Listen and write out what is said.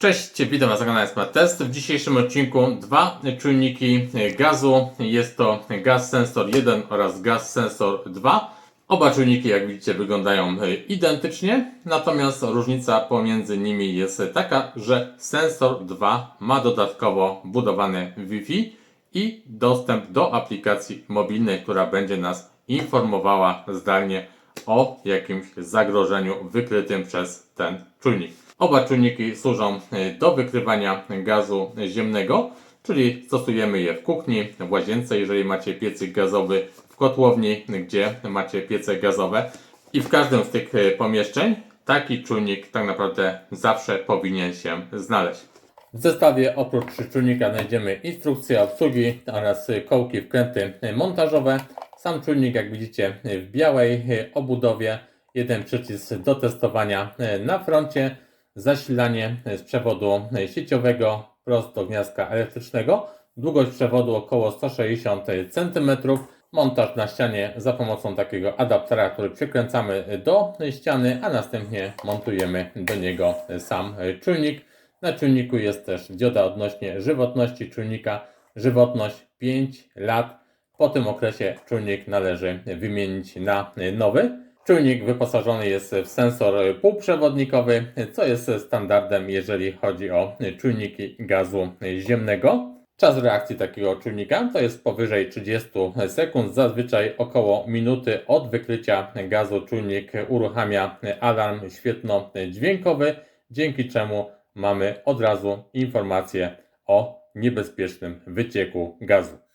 Cześć, witam Was na kanale Smart Test. W dzisiejszym odcinku dwa czujniki gazu. Jest to Gas Sensor 1 oraz Gas Sensor 2. Oba czujniki, jak widzicie, wyglądają identycznie, natomiast różnica pomiędzy nimi jest taka, że Sensor 2 ma dodatkowo budowane Wi-Fi i dostęp do aplikacji mobilnej, która będzie nas informowała zdalnie o jakimś zagrożeniu wykrytym przez ten czujnik. Oba czujniki służą e, do wykrywania gazu ziemnego, czyli stosujemy je w kuchni, w łazience, jeżeli macie piecyk gazowy, w kotłowni, gdzie macie piece gazowe. I w każdym z tych e, pomieszczeń taki czujnik tak naprawdę zawsze powinien się znaleźć. W zestawie oprócz czujnika znajdziemy instrukcję obsługi oraz kołki wkręty montażowe. Sam czujnik, jak widzicie, w białej obudowie. Jeden przycisk do testowania na froncie. Zasilanie z przewodu sieciowego prosto elektrycznego. Długość przewodu około 160 cm. Montaż na ścianie za pomocą takiego adaptera, który przykręcamy do ściany, a następnie montujemy do niego sam czujnik. Na czujniku jest też dioda odnośnie żywotności czujnika. Żywotność 5 lat. Po tym okresie czujnik należy wymienić na nowy. Czujnik wyposażony jest w sensor półprzewodnikowy, co jest standardem, jeżeli chodzi o czujniki gazu ziemnego. Czas reakcji takiego czujnika to jest powyżej 30 sekund, zazwyczaj około minuty od wykrycia gazu czujnik uruchamia alarm świetno-dźwiękowy, dzięki czemu mamy od razu informację o niebezpiecznym wycieku gazu.